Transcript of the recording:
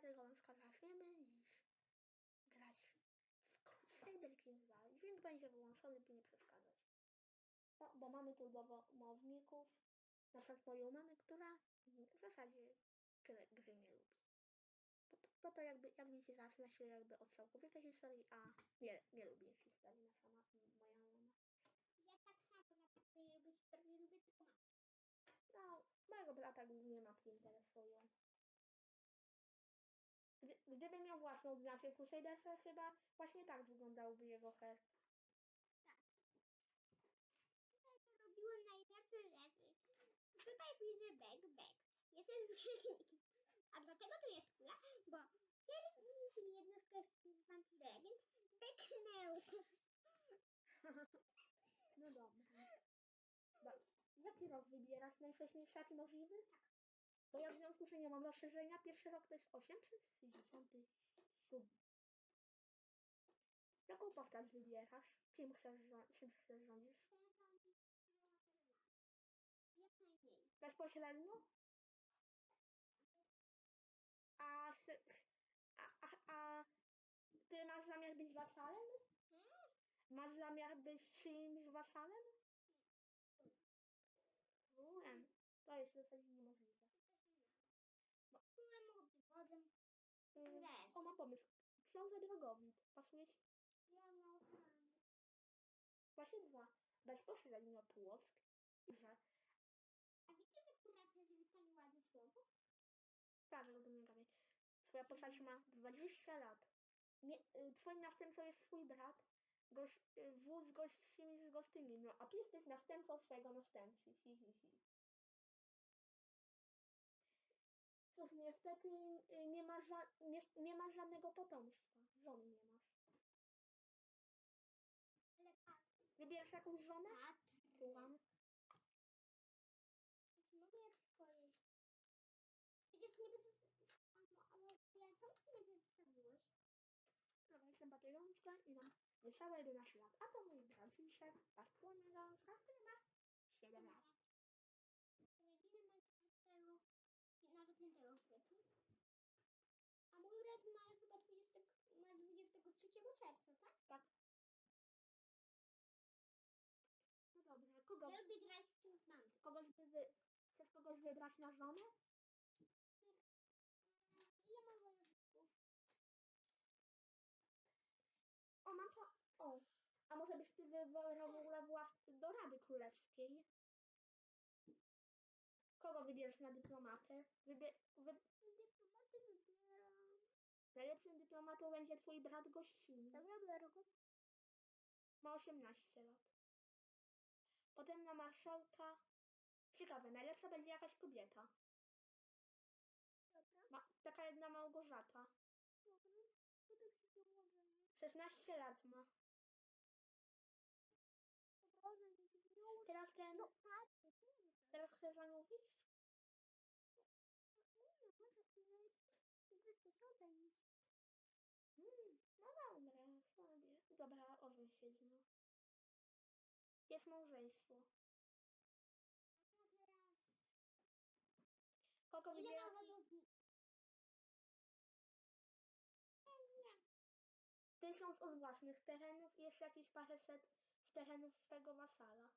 tego wąska zaczniemy niż grać w Crusader Kings 2. Dźwięk będzie wyłączony, by nie przeszkadzać. No, bo mamy tu domowników, na przykład moją mamę, która w zasadzie gry, gry nie lubi. Bo, to- bo to jakby, jak widzicie, zaczyna się jakby od całkowitej historii, a nie, nie lubi historii nasza ma, moja mama. Ja tak samo na przykład nie lubię historii, lubię tylko mam. No, mojego brata głównie mapki interesują. Gdy, gdyby miał własną odznakę Crusadersa, chyba właśnie tak wyglądałby jego herb. Tutaj to robiłem najlepsze rzeczy. Tutaj pisze back, back. Jestem wykrzyknikiem. A dlatego tu jest kula, bo kiedyś jednostka z Fancy Dragons beknęła. No dobra. Ba- Jaki rok wybierasz? Najwcześniejszy jaki możliwy? W związku, że nie mam rozszerzenia, pierwszy rok to jest 867. Jaką postać wybierasz? Czym chcesz, czym chcesz rządzić? Jak najmniej. Bezpośrednio? A, a, a, a ty masz zamiar być wasalem? Masz zamiar być czyimś wasalem? Królem. To jest w zasadzie niemożliwe. O, mam pomysł. Książę Drogowit. Pasuje ci? Ja mam. Właśnie dwa. Bezpośrednio Płock. Że A wiecie, że kuracja słowo? Patrz, do mnie gadaj. Twoja postać ma 20 lat. Mie- y, twoim następcą jest twój brat. Goś, y, wódz gościmi z gostyni. No, a ty jesteś następcą swojego następcy. Hi, hi, hi. Cóż, niestety y, nie masz, nie, nie masz żadnego potomstwa. Żony nie masz. Ale patrz, Wybierzesz jakąś żonę? patrz. Słucham. Mogę jak powiedzieć. Przecież nie bez... Ale, ale ja czemu ty nie przedstawiłeś? Dobra, jestem Batyjąska i mam niecałe 11 lat. A to mój brat Zisiek, Bartłomiej Gąska, który ma 7 lat. Urodziny ma 4, nawet 5 kwietnia. A mój brat ma chyba 20, ma 23 czerwca, tak? Tak. No dobra, kogo, Ja lubię grać z czymś mam. kogoś by wy... Chcesz kogoś wybrać na żonę? Ile mam wojowników? O, mam to... O, a może byś ty wybrał w ogóle włas... do Rady Królewskiej? Kogo wybierzesz na dyplomatę? Wybie... Wy... Dyplomaty wybieram. Najlepszym dyplomatą będzie twój brat gościny. Dobra, go. Ma 18 lat. Potem na marszałka... Ciekawe, najlepsza będzie jakaś kobieta. Dobra, Ma... Taka jedna Małgorzata. dobra. Potem się pomożemy. 16 lat ma. Dobra, nią. Teraz ten... No patrz. Teraz chcesz zamówić? Nie, może wziąć tysiąca iść. Mm, no dobra, sobie. Dobra, ożeń się nią. Jest małżeństwo. Kogo Ile wybiera? ma? Nie, Tysiąc od własnych terenów i jeszcze jakieś paręset z terenów swego wasala.